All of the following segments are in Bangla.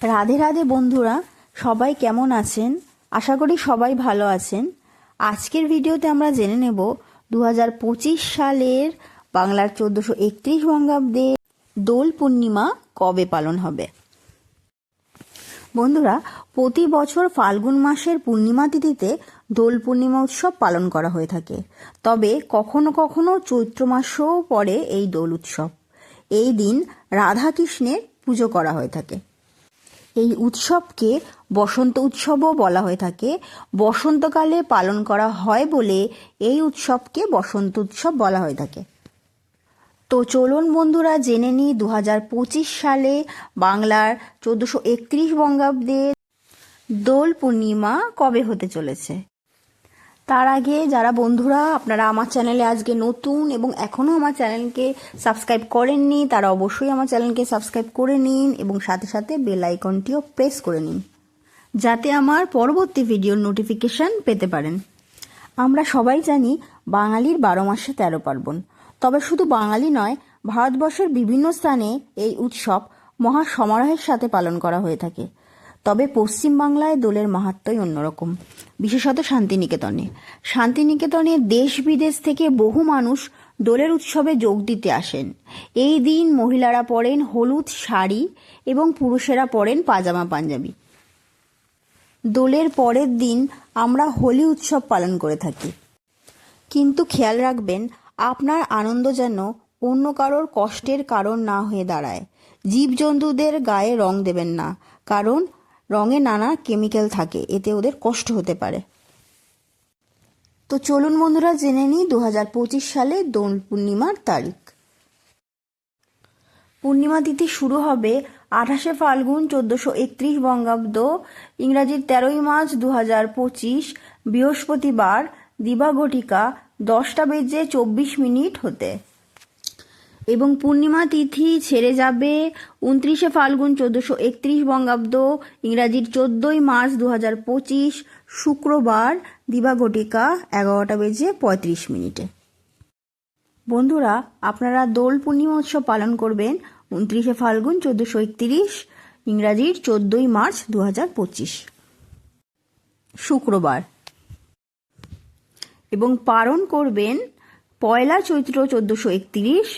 রাধে রাধে বন্ধুরা, সবাই কেমন আছেন? আশা করি সবাই ভালো আছেন। আজকের ভিডিওতে আমরা জেনে নেব দু হাজার পঁচিশ সালের বাংলার চোদ্দশো একত্রিশ বঙ্গাব্দে দোল পূর্ণিমা কবে পালন হবে? বন্ধুরা, প্রতি বছর ফাল্গুন মাসের পূর্ণিমা তিথিতে দোল পূর্ণিমা উৎসব পালন করা হয়ে থাকে। তবে কখনো কখনো চৈত্র মাসেও পড়ে এই দোল উৎসব। এই দিন রাধাকৃষ্ণের পুজো করা হয়ে থাকে। এই উৎসবকে বসন্ত উৎসবও বলা হয়ে থাকে। বসন্তকালে পালন করা হয় বলে এই উৎসবকে বসন্ত উৎসব বলা হয়ে থাকে। তো চলুন বন্ধুরা, জেনে নিই দু হাজার পঁচিশ সালে বাংলার চোদ্দোশো একত্রিশ বঙ্গাব্দে দোল পূর্ণিমা কবে হতে চলেছে। তার আগে যারা বন্ধুরা, আপনারা আমার চ্যানেলে আজকে নতুন এবং এখনও আমার চ্যানেলকে সাবস্ক্রাইব করেননি, তারা অবশ্যই আমার চ্যানেলকে সাবস্ক্রাইব করে নিন এবং সাথে সাথে বেল আইকনটিও প্রেস করে নিন, যাতে আমার পরবর্তী ভিডিওর নোটিফিকেশন পেতে পারেন। আমরা সবাই জানি বাঙালির বারো মাসে তেরো পার্বণ। তবে শুধু বাঙালি নয়, ভারতবর্ষের বিভিন্ন স্থানে এই উৎসব মহা সমারোহের সাথে পালন করা হয়ে থাকে। তবে পশ্চিমবাংলায় দোলের মাহাত্মই অন্যরকম। বিশেষত শান্তিনিকেতনে। শান্তিনিকেতনে দেশ বিদেশ থেকে বহু মানুষ দোলের উৎসবে যোগ দিতে আসেন। এই দিন মহিলারা পরেন হলুদ শাড়ি এবং পুরুষেরা পরেন পাজামা পাঞ্জাবি। দোলের পরের দিন আমরা হোলি উৎসব পালন করে থাকি। কিন্তু খেয়াল রাখবেন, আপনার আনন্দ যেন অন্য কারোর কষ্টের কারণ না হয়ে দাঁড়ায়। জীবজন্তুদের গায়ে রং দেবেন না। কারণ রঙে নানা কেমিক্যাল থাকে, এতে ওদের কষ্ট হতে পারে। তো চলুন বন্ধুরা, জেনে নিই দু হাজার পঁচিশ সালে দোল পূর্ণিমার তারিখ। পূর্ণিমা তিথি শুরু হবে আঠাশে ফাল্গুন চোদ্দশো একত্রিশ বঙ্গাব্দ, ইংরাজির তেরোই মার্চ দু হাজার পঁচিশ, বৃহস্পতিবার দিবাঘটিকা দশটা বেজে চব্বিশ মিনিট হতে। এবং পূর্ণিমা তিথি ছেড়ে যাবে উনত্রিশে ফাল্গুন চোদ্দশো একত্রিশ বঙ্গাব্দ, ইংরাজির চোদ্দই মার্চ দু হাজার পঁচিশ, শুক্রবার দিবাঘটিকা এগারোটা বেজে পঁয়ত্রিশ মিনিটে। বন্ধুরা, আপনারা দোল পূর্ণিমা উৎসব পালন করবেন উনত্রিশে ফাল্গুন চোদ্দশো একত্রিশ, ইংরাজির চোদ্দই মার্চ দু হাজার পঁচিশ। শুক্রবার। এবং পালন করবেন পয়লা চৈত্র চোদ্দশো একত্রিশ,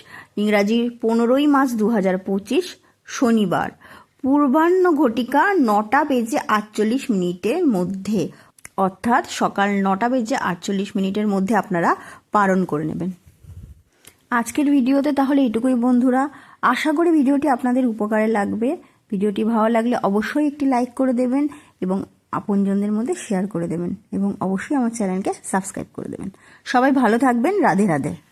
ইংরাজি পনেরোই মার্চ দু হাজার পঁচিশ, শনিবার। পূর্বাহ্ন ঘটিকা নটা বেজে আটচল্লিশ মিনিটের মধ্যে। অর্থাৎ সকাল নটা বেজে আটচল্লিশ মিনিটের মধ্যে আপনারা পালন করে নেবেন। আজকের ভিডিওতে তাহলে এটুকুই বন্ধুরা। আশা করি ভিডিওটি আপনাদের উপকারে লাগবে। ভিডিওটি ভালো লাগলে অবশ্যই একটি লাইক করে দেবেন এবং আপনজনদের মধ্যে শেয়ার করে দেবেন এবং অবশ্যই আমার চ্যানেলকে সাবস্ক্রাইব করে দেবেন। সবাই ভালো থাকবেন। রাধে রাধে।